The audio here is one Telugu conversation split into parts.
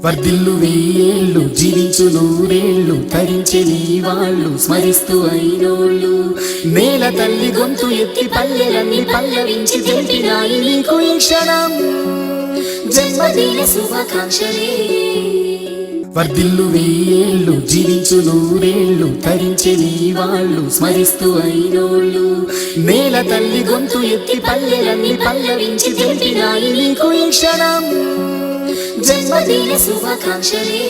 వర్ధిల్లు వెయ్యేళ్ళు జీవించు నూరేళ్ళు ధరించే నీ వాళ్ళు స్మరిస్తూ అయినోళ్ళు. నేల తల్లి గొంతు ఎత్తి పల్లెలన్నీ పల్లవించి తెలిపినాయి నీకు ఈ క్షణం. జన్మదిన శుభాకాంక్షలే. వర్ధిల్లు వెయ్యేళ్ళు జీవించు నూరేళ్ళు ధరించే నీ వాళ్ళు స్మరిస్తూ అయినోళ్ళు. నేల తల్లి గొంతు ఎత్తి పల్లెలన్నీ పల్లవించి తెలిపినాయి నీకు ఈ క్షణం. జన్మదిన శుభాకాంక్షలే.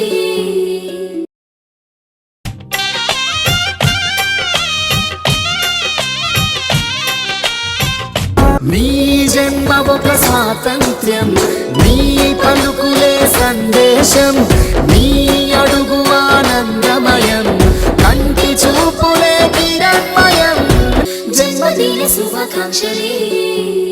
జన్మ ఒక స్వాతంత్ర్యం. నీ పలుకులే సందేశం నీ అడుగు ఆనందమయం. కంటి చూపులే కిరణ్మయం. జన్మదిన శుభాకాంక్షలే.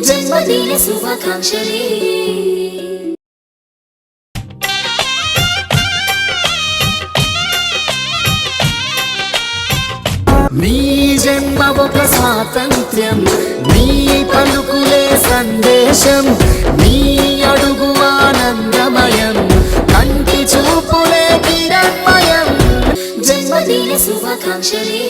జన్మదిన శుభాకాంక్షలే. నీ జన్మ ఒక స్వాతంత్ర్యం నీ పలుకులే సందేశం నీ అడుగు ఆనందమయం కంటి చూపులే కిరణ్మయం. జన్మదిన శుభాకాంక్షలే.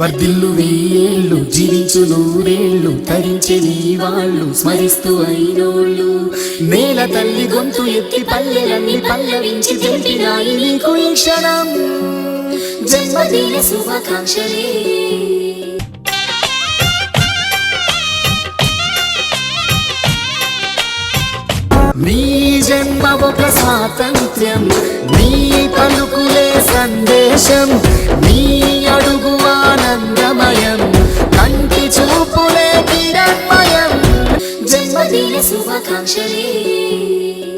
వర్ధిల్లు వెయ్యేళ్ళు జీవించు నూరేళ్ళు తరించే నీ వాళ్ళు స్మరిస్తూ అయినోళ్ళు. నేల తల్లి గొంతు ఎత్తి పల్లెలన్నీ పల్లవించి తెలిపినాయి నీకు ఈ క్షణం. జన్మదిన శుభాకాంక్షలే. మీ జన్మ ఒక స్వాతంత్ర్యం నీ పలుకులే సందేశం. నీ అడుగు ఆనందమయం. కంటి చూపులే కిరణ్మయం. జన్మదిన శుభాకాంక్షలే.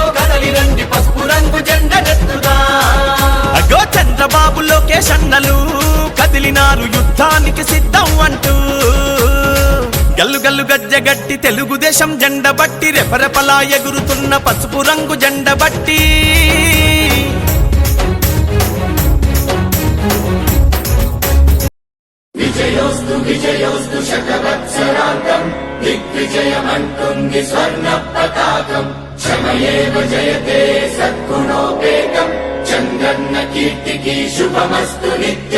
శన్నలు కదిలినారు యుద్ధానికి సిద్ధం అంటూ. గల్లు గల్లు గజ్జ గట్టి తెలుగుదేశం జెండ బట్టి రెపరెపలా ఎగురుతున్న పసుపు రంగు జెండ బట్టి. విజయోస్తు విజయోస్తు శతవత్సరాంతం దిగ్విజయమంటుంది స్వర్ణ పతాకం క్షమయేవ జయతే సత్ శుభమస్తు నిత్య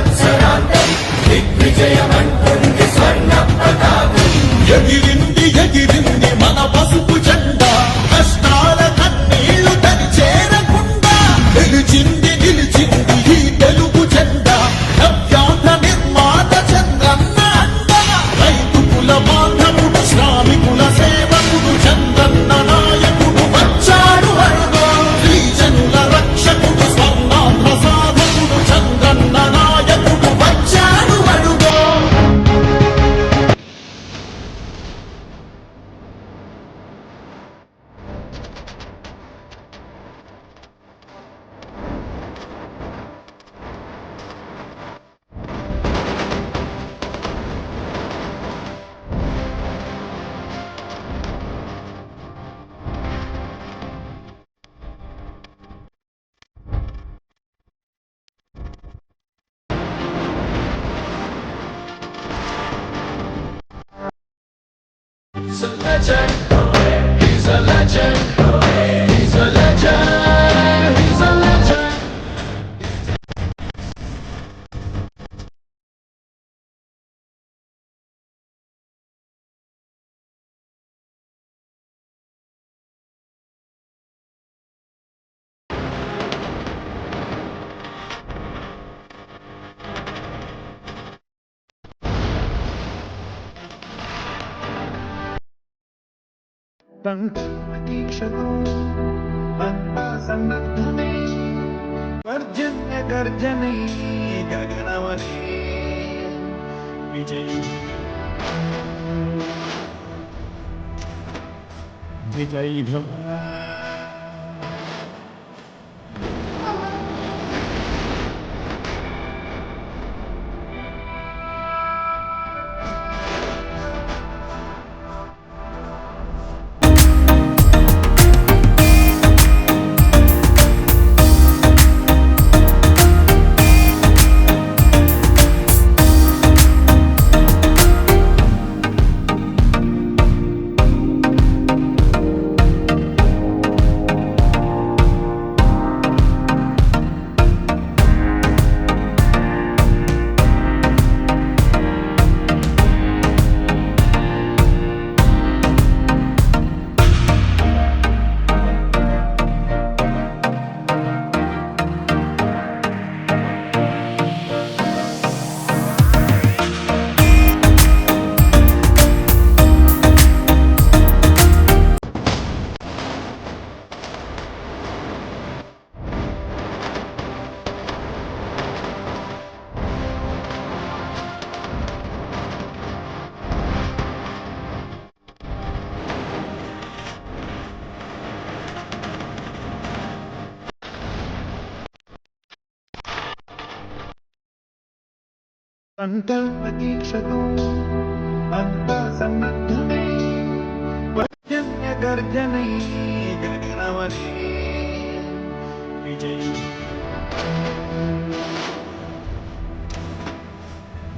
He's a legend. He's a legend. దీక్షతో అంతా సన్నద్ధమే గర్జన గర్జనై గగనవనే అంత ప్రతీక్షతో అంత సన్నద్ధమే వర్జన్య గర్జనై గగనవనే. విజయం.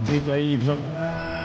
విజయం